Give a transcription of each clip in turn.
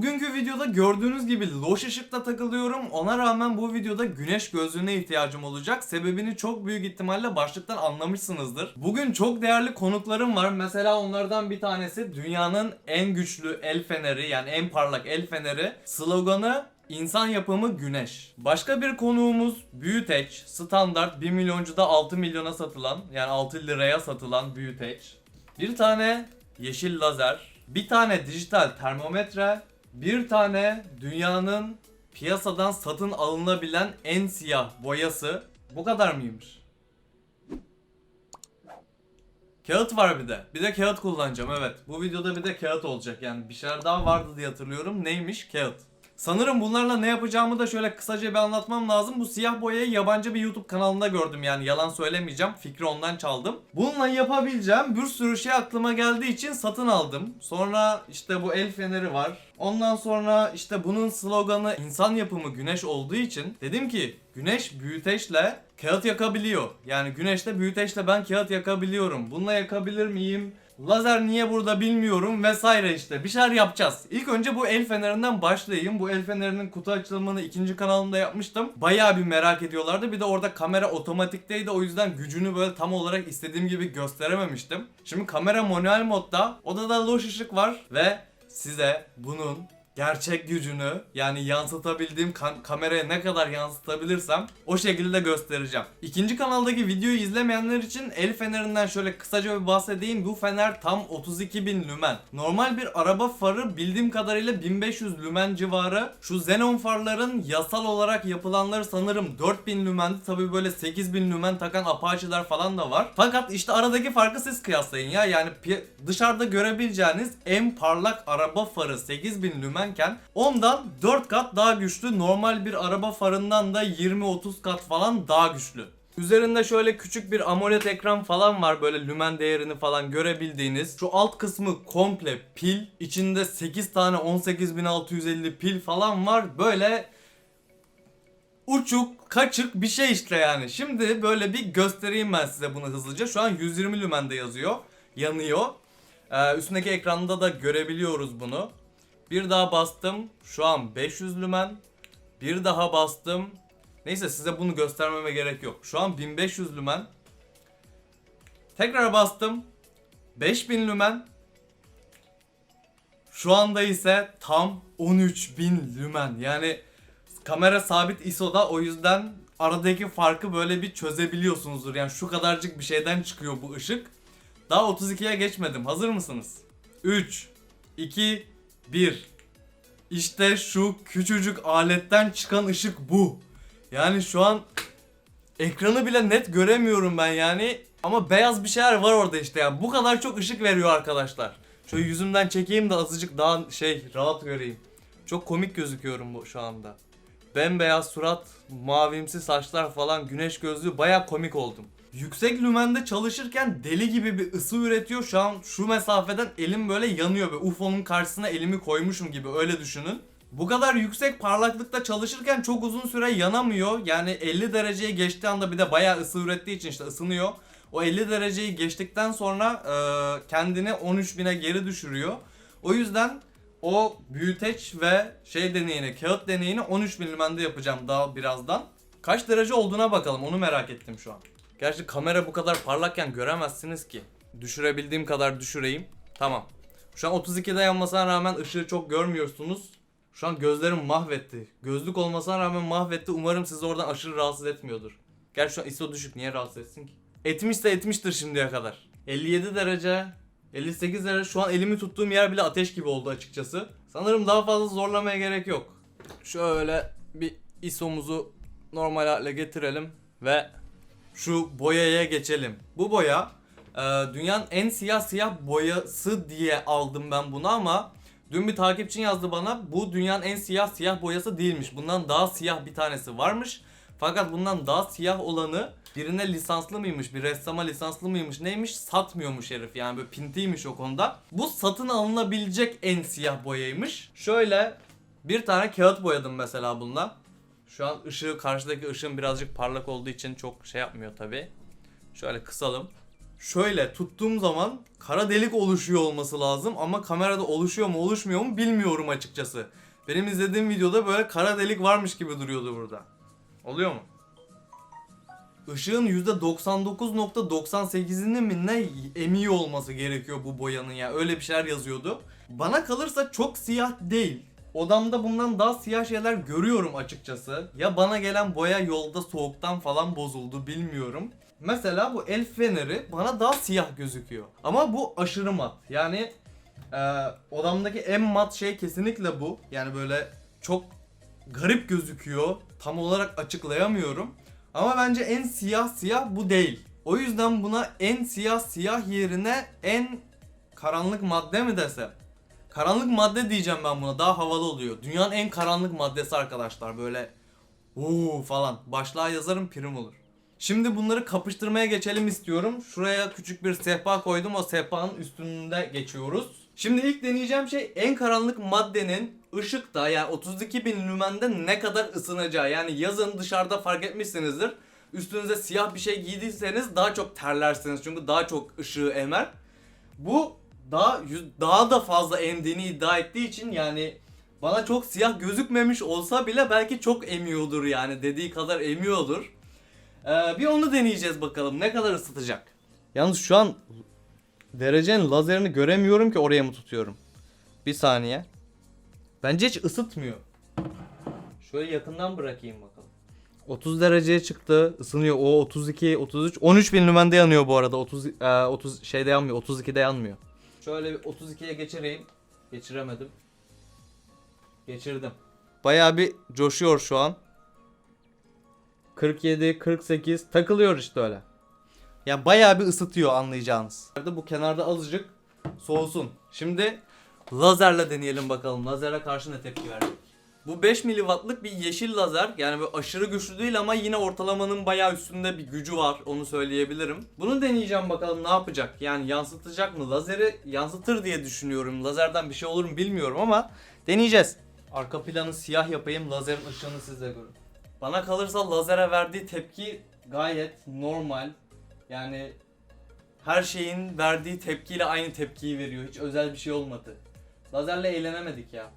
Bugünkü videoda gördüğünüz gibi loş ışıkta takılıyorum. Ona rağmen bu videoda güneş gözlüğüne ihtiyacım olacak. Sebebini çok büyük ihtimalle başlıktan anlamışsınızdır. Bugün çok değerli konuklarım var. Mesela onlardan bir tanesi dünyanın en güçlü el feneri yani en parlak el feneri. Sloganı İnsan yapımı güneş. Başka bir konuğumuz büyüteç. Standart 1 milyoncuda 6 milyona satılan yani 6 liraya satılan büyüteç. Bir tane yeşil lazer. Bir tane dijital termometre. Bir tane dünyanın piyasadan satın alınabilen en siyah boyası. Bu kadar mıymış? Kağıt var bir de. Bir de kağıt kullanacağım evet. Bu videoda bir de kağıt olacak yani bir şeyler daha vardı diye hatırlıyorum. Neymiş? Kağıt. Sanırım bunlarla ne yapacağımı da şöyle kısaca bir anlatmam lazım. Bu siyah boyayı yabancı bir YouTube kanalında gördüm yani yalan söylemeyeceğim. Fikri ondan çaldım. Bununla yapabileceğim bir sürü şey aklıma geldiği için satın aldım. Sonra işte bu el feneri var. Ondan sonra işte bunun sloganı insan yapımı güneş olduğu için dedim ki güneş büyüteçle kağıt yakabiliyor. Yani güneşle büyüteçle ben kağıt yakabiliyorum. Bununla yakabilir miyim? Lazer niye burada bilmiyorum vesaire işte bir şeyler yapacağız. İlk önce bu el fenerinden başlayayım. Bu el fenerinin kutu açılımını ikinci kanalımda yapmıştım. Bayağı bir merak ediyorlardı. Bir de orada kamera otomatikteydi. O yüzden gücünü böyle tam olarak istediğim gibi gösterememiştim. Şimdi kamera manuel modda. Odada loş ışık var ve size bunun gerçek gücünü yani yansıtabildiğim kan- kameraya ne kadar yansıtabilirsem o şekilde göstereceğim. İkinci kanaldaki videoyu izlemeyenler için el fenerinden şöyle kısaca bir bahsedeyim. Bu fener tam 32.000 lümen. Normal bir araba farı bildiğim kadarıyla 1500 lümen civarı. Şu xenon farların yasal olarak yapılanları sanırım 4000 lümendi. Tabi böyle 8000 lümen takan Apache'ler falan da var. Fakat işte aradaki farkı siz kıyaslayın ya. Yani dışarıda görebileceğiniz en parlak araba farı 8000 lümenken ondan 4 kat daha güçlü. Normal bir araba farından da 20-30 kat falan daha güçlü. Üzerinde şöyle küçük bir AMOLED ekran falan var böyle lümen değerini falan görebildiğiniz. Şu alt kısmı komple pil. içinde 8 tane 18650 pil falan var. Böyle uçuk, kaçık bir şey işte yani. Şimdi böyle bir göstereyim ben size bunu hızlıca. Şu an 120 lümende yazıyor. Yanıyor. Ee, üstündeki ekranda da görebiliyoruz bunu. Bir daha bastım. Şu an 500 lümen. Bir daha bastım. Neyse size bunu göstermeme gerek yok. Şu an 1500 lümen. Tekrar bastım. 5000 lümen. Şu anda ise tam 13000 lümen. Yani kamera sabit ISO'da o yüzden aradaki farkı böyle bir çözebiliyorsunuzdur. Yani şu kadarcık bir şeyden çıkıyor bu ışık. Daha 32'ye geçmedim. Hazır mısınız? 3 2 1 İşte şu küçücük aletten çıkan ışık bu. Yani şu an ekranı bile net göremiyorum ben yani. Ama beyaz bir şeyler var orada işte yani. Bu kadar çok ışık veriyor arkadaşlar. Şöyle yüzümden çekeyim de azıcık daha şey rahat göreyim. Çok komik gözüküyorum bu şu anda. Bembeyaz surat, mavimsi saçlar falan, güneş gözlüğü baya komik oldum. Yüksek lümende çalışırken deli gibi bir ısı üretiyor. Şu an şu mesafeden elim böyle yanıyor. Böyle UFO'nun karşısına elimi koymuşum gibi öyle düşünün. Bu kadar yüksek parlaklıkta çalışırken çok uzun süre yanamıyor. Yani 50 dereceyi geçtiği anda bir de bayağı ısı ürettiği için işte ısınıyor. O 50 dereceyi geçtikten sonra e, kendini 13.000'e geri düşürüyor. O yüzden o büyüteç ve şey deneyini, kağıt deneyini 13 milimende yapacağım daha birazdan. Kaç derece olduğuna bakalım onu merak ettim şu an. Gerçi kamera bu kadar parlakken göremezsiniz ki. Düşürebildiğim kadar düşüreyim. Tamam. Şu an 32'de yanmasına rağmen ışığı çok görmüyorsunuz. Şu an gözlerim mahvetti. Gözlük olmasına rağmen mahvetti. Umarım sizi oradan aşırı rahatsız etmiyordur. Gerçi şu an ISO düşük niye rahatsız etsin ki? Etmişse etmiştir şimdiye kadar. 57 derece, 58 derece şu an elimi tuttuğum yer bile ateş gibi oldu açıkçası. Sanırım daha fazla zorlamaya gerek yok. Şöyle bir ISO'muzu normal hale getirelim ve şu boyaya geçelim. Bu boya e, dünyanın en siyah siyah boyası diye aldım ben bunu ama dün bir takipçin yazdı bana bu dünyanın en siyah siyah boyası değilmiş. Bundan daha siyah bir tanesi varmış. Fakat bundan daha siyah olanı birine lisanslı mıymış, bir ressama lisanslı mıymış neymiş satmıyormuş herif yani böyle pintiymiş o konuda. Bu satın alınabilecek en siyah boyaymış. Şöyle bir tane kağıt boyadım mesela bununla. Şu an ışığı karşıdaki ışığın birazcık parlak olduğu için çok şey yapmıyor tabi. Şöyle kısalım. şöyle tuttuğum zaman kara delik oluşuyor olması lazım ama kamerada oluşuyor mu oluşmuyor mu bilmiyorum açıkçası. Benim izlediğim videoda böyle kara delik varmış gibi duruyordu burada. Oluyor mu? Işığın %99.98'inin mi ne emiyor olması gerekiyor bu boyanın ya. Öyle bir şeyler yazıyordu. Bana kalırsa çok siyah değil. Odamda bundan daha siyah şeyler görüyorum açıkçası. Ya bana gelen boya yolda soğuktan falan bozuldu bilmiyorum. Mesela bu el feneri bana daha siyah gözüküyor. Ama bu aşırı mat. Yani e, odamdaki en mat şey kesinlikle bu. Yani böyle çok garip gözüküyor. Tam olarak açıklayamıyorum. Ama bence en siyah siyah bu değil. O yüzden buna en siyah siyah yerine en karanlık madde mi desem? Karanlık madde diyeceğim ben buna. Daha havalı oluyor. Dünyanın en karanlık maddesi arkadaşlar. Böyle uuu falan. Başlığa yazarım prim olur. Şimdi bunları kapıştırmaya geçelim istiyorum. Şuraya küçük bir sehpa koydum. O sehpanın üstünde geçiyoruz. Şimdi ilk deneyeceğim şey en karanlık maddenin ışıkta yani 32 bin lümende ne kadar ısınacağı. Yani yazın dışarıda fark etmişsinizdir. Üstünüze siyah bir şey giydiyseniz daha çok terlersiniz. Çünkü daha çok ışığı emer. Bu daha daha da fazla emdiğini iddia ettiği için yani bana çok siyah gözükmemiş olsa bile belki çok emiyordur yani dediği kadar emiyordur. Ee, bir onu deneyeceğiz bakalım ne kadar ısıtacak. Yalnız şu an derecenin lazerini göremiyorum ki oraya mı tutuyorum. Bir saniye. Bence hiç ısıtmıyor. Şöyle yakından bırakayım bakalım. 30 dereceye çıktı. ısınıyor. O 32, 33, 13 bin lümende yanıyor bu arada. 30 e, 30 şeyde yanmıyor. 32'de yanmıyor. Şöyle bir 32'ye geçireyim. Geçiremedim. Geçirdim. Bayağı bir coşuyor şu an. 47, 48 takılıyor işte öyle. Ya bayağı bir ısıtıyor anlayacağınız. Bu kenarda azıcık soğusun. Şimdi lazerle deneyelim bakalım. Lazere karşı ne tepki verecek. Bu 5 miliwattlık bir yeşil lazer. Yani böyle aşırı güçlü değil ama yine ortalamanın bayağı üstünde bir gücü var. Onu söyleyebilirim. Bunu deneyeceğim bakalım ne yapacak. Yani yansıtacak mı? Lazeri yansıtır diye düşünüyorum. Lazerden bir şey olur mu bilmiyorum ama deneyeceğiz. Arka planı siyah yapayım. Lazerin ışığını siz de görün. Bana kalırsa lazere verdiği tepki gayet normal. Yani her şeyin verdiği tepkiyle aynı tepkiyi veriyor. Hiç özel bir şey olmadı. Lazerle eğlenemedik ya.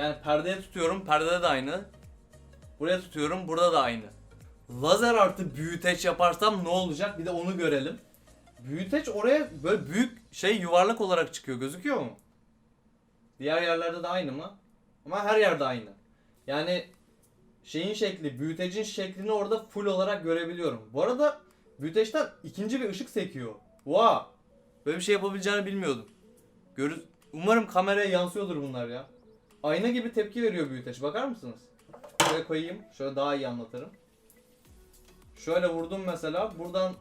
Yani perdeye tutuyorum, perdede de aynı. Buraya tutuyorum, burada da aynı. Lazer artı büyüteç yaparsam ne olacak? Bir de onu görelim. Büyüteç oraya böyle büyük şey yuvarlak olarak çıkıyor. Gözüküyor mu? Diğer yerlerde de aynı mı? Ama her yerde aynı. Yani şeyin şekli, büyütecin şeklini orada full olarak görebiliyorum. Bu arada büyüteçten ikinci bir ışık sekiyor. Wow! Böyle bir şey yapabileceğini bilmiyordum. Görü Umarım kameraya yansıyordur bunlar ya. Ayna gibi tepki veriyor büyüteç. Bakar mısınız? Şöyle koyayım. Şöyle daha iyi anlatırım. Şöyle vurdum mesela. Buradan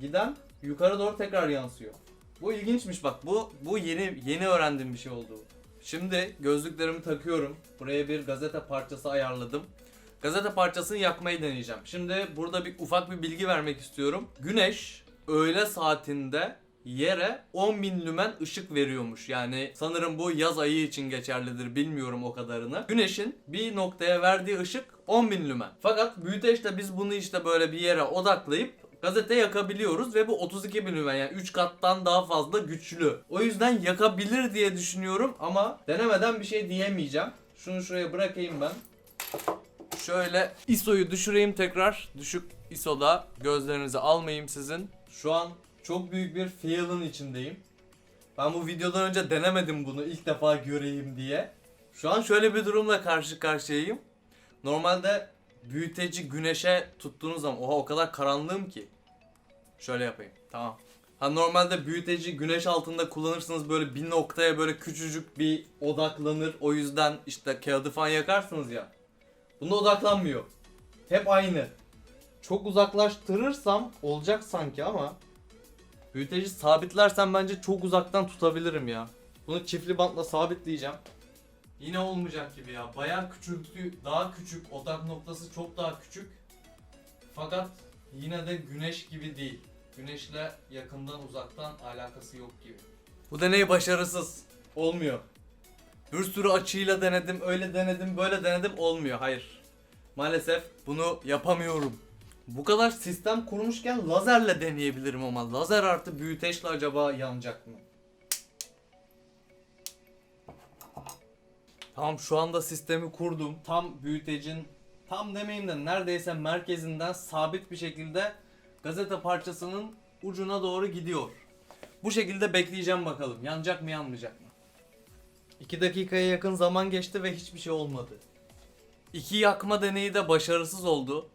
giden yukarı doğru tekrar yansıyor. Bu ilginçmiş bak. Bu bu yeni yeni öğrendiğim bir şey oldu. Şimdi gözlüklerimi takıyorum. Buraya bir gazete parçası ayarladım. Gazete parçasını yakmayı deneyeceğim. Şimdi burada bir ufak bir bilgi vermek istiyorum. Güneş öğle saatinde yere 10.000 lümen ışık veriyormuş. Yani sanırım bu yaz ayı için geçerlidir bilmiyorum o kadarını. Güneşin bir noktaya verdiği ışık 10.000 lümen. Fakat büyüteçte biz bunu işte böyle bir yere odaklayıp gazete yakabiliyoruz ve bu 32 bin lümen yani 3 kattan daha fazla güçlü. O yüzden yakabilir diye düşünüyorum ama denemeden bir şey diyemeyeceğim. Şunu şuraya bırakayım ben. Şöyle ISO'yu düşüreyim tekrar. Düşük ISO'da gözlerinizi almayayım sizin. Şu an çok büyük bir fail'ın içindeyim. Ben bu videodan önce denemedim bunu ilk defa göreyim diye. Şu an şöyle bir durumla karşı karşıyayım. Normalde büyüteci güneşe tuttuğunuz zaman oha o kadar karanlığım ki. Şöyle yapayım. Tamam. Ha normalde büyüteci güneş altında kullanırsınız böyle bir noktaya böyle küçücük bir odaklanır. O yüzden işte kağıdı falan yakarsınız ya. Bunda odaklanmıyor. Hep aynı. Çok uzaklaştırırsam olacak sanki ama büyüteci sabitlersem bence çok uzaktan tutabilirim ya. Bunu çiftli bantla sabitleyeceğim. Yine olmayacak gibi ya. Bayağı küçültü, daha küçük. Odak noktası çok daha küçük. Fakat yine de güneş gibi değil. Güneşle yakından uzaktan alakası yok gibi. Bu deney başarısız. Olmuyor. Bir sürü açıyla denedim, öyle denedim, böyle denedim olmuyor. Hayır. Maalesef bunu yapamıyorum. Bu kadar sistem kurmuşken lazerle deneyebilirim ama lazer artı büyüteçle acaba yanacak mı? Tamam şu anda sistemi kurdum. Tam büyütecin tam demeyeyim de neredeyse merkezinden sabit bir şekilde gazete parçasının ucuna doğru gidiyor. Bu şekilde bekleyeceğim bakalım. Yanacak mı yanmayacak mı? 2 dakikaya yakın zaman geçti ve hiçbir şey olmadı. İki yakma deneyi de başarısız oldu.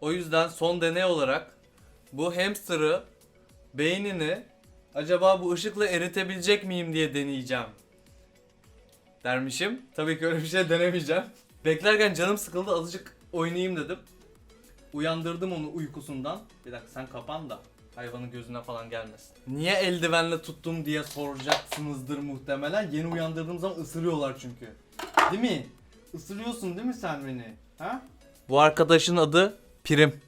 O yüzden son deney olarak bu hamster'ı beynini acaba bu ışıkla eritebilecek miyim diye deneyeceğim. Dermişim. Tabii ki öyle bir şey denemeyeceğim. Beklerken canım sıkıldı azıcık oynayayım dedim. Uyandırdım onu uykusundan. Bir dakika sen kapan da hayvanın gözüne falan gelmesin. Niye eldivenle tuttum diye soracaksınızdır muhtemelen. Yeni uyandırdığım zaman ısırıyorlar çünkü. Değil mi? Isırıyorsun değil mi sen beni? Ha? Bu arkadaşın adı Prim.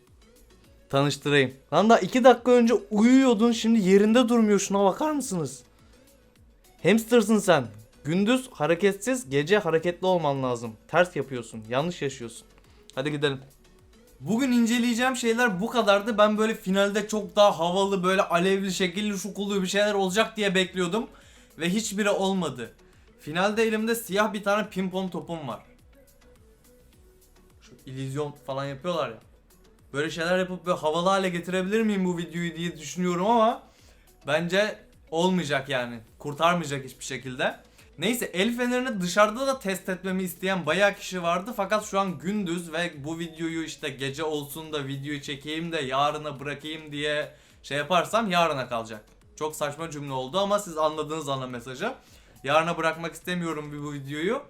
Tanıştırayım. Lan da 2 dakika önce uyuyordun şimdi yerinde durmuyor şuna bakar mısınız? Hamstersın sen. Gündüz hareketsiz, gece hareketli olman lazım. Ters yapıyorsun, yanlış yaşıyorsun. Hadi gidelim. Bugün inceleyeceğim şeyler bu kadardı. Ben böyle finalde çok daha havalı, böyle alevli, şekilli, şukulu bir şeyler olacak diye bekliyordum. Ve hiçbiri olmadı. Finalde elimde siyah bir tane pimpon topum var. Şu illüzyon falan yapıyorlar ya. Böyle şeyler yapıp böyle havalı hale getirebilir miyim bu videoyu diye düşünüyorum ama bence olmayacak yani. Kurtarmayacak hiçbir şekilde. Neyse el fenerini dışarıda da test etmemi isteyen bayağı kişi vardı fakat şu an gündüz ve bu videoyu işte gece olsun da videoyu çekeyim de yarına bırakayım diye şey yaparsam yarına kalacak. Çok saçma cümle oldu ama siz anladınız ana mesajı. Yarına bırakmak istemiyorum bu videoyu.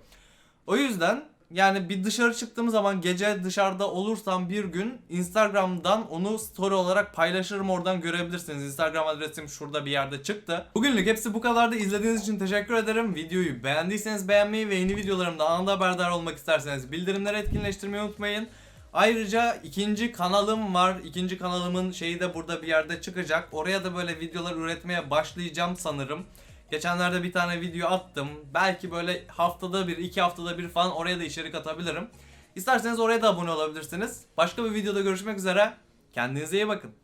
O yüzden yani bir dışarı çıktığım zaman gece dışarıda olursam bir gün Instagram'dan onu story olarak paylaşırım oradan görebilirsiniz. Instagram adresim şurada bir yerde çıktı. Bugünlük hepsi bu kadardı. İzlediğiniz için teşekkür ederim. Videoyu beğendiyseniz beğenmeyi ve yeni videolarımda anında haberdar olmak isterseniz bildirimleri etkinleştirmeyi unutmayın. Ayrıca ikinci kanalım var. İkinci kanalımın şeyi de burada bir yerde çıkacak. Oraya da böyle videolar üretmeye başlayacağım sanırım. Geçenlerde bir tane video attım. Belki böyle haftada bir, iki haftada bir falan oraya da içerik atabilirim. İsterseniz oraya da abone olabilirsiniz. Başka bir videoda görüşmek üzere. Kendinize iyi bakın.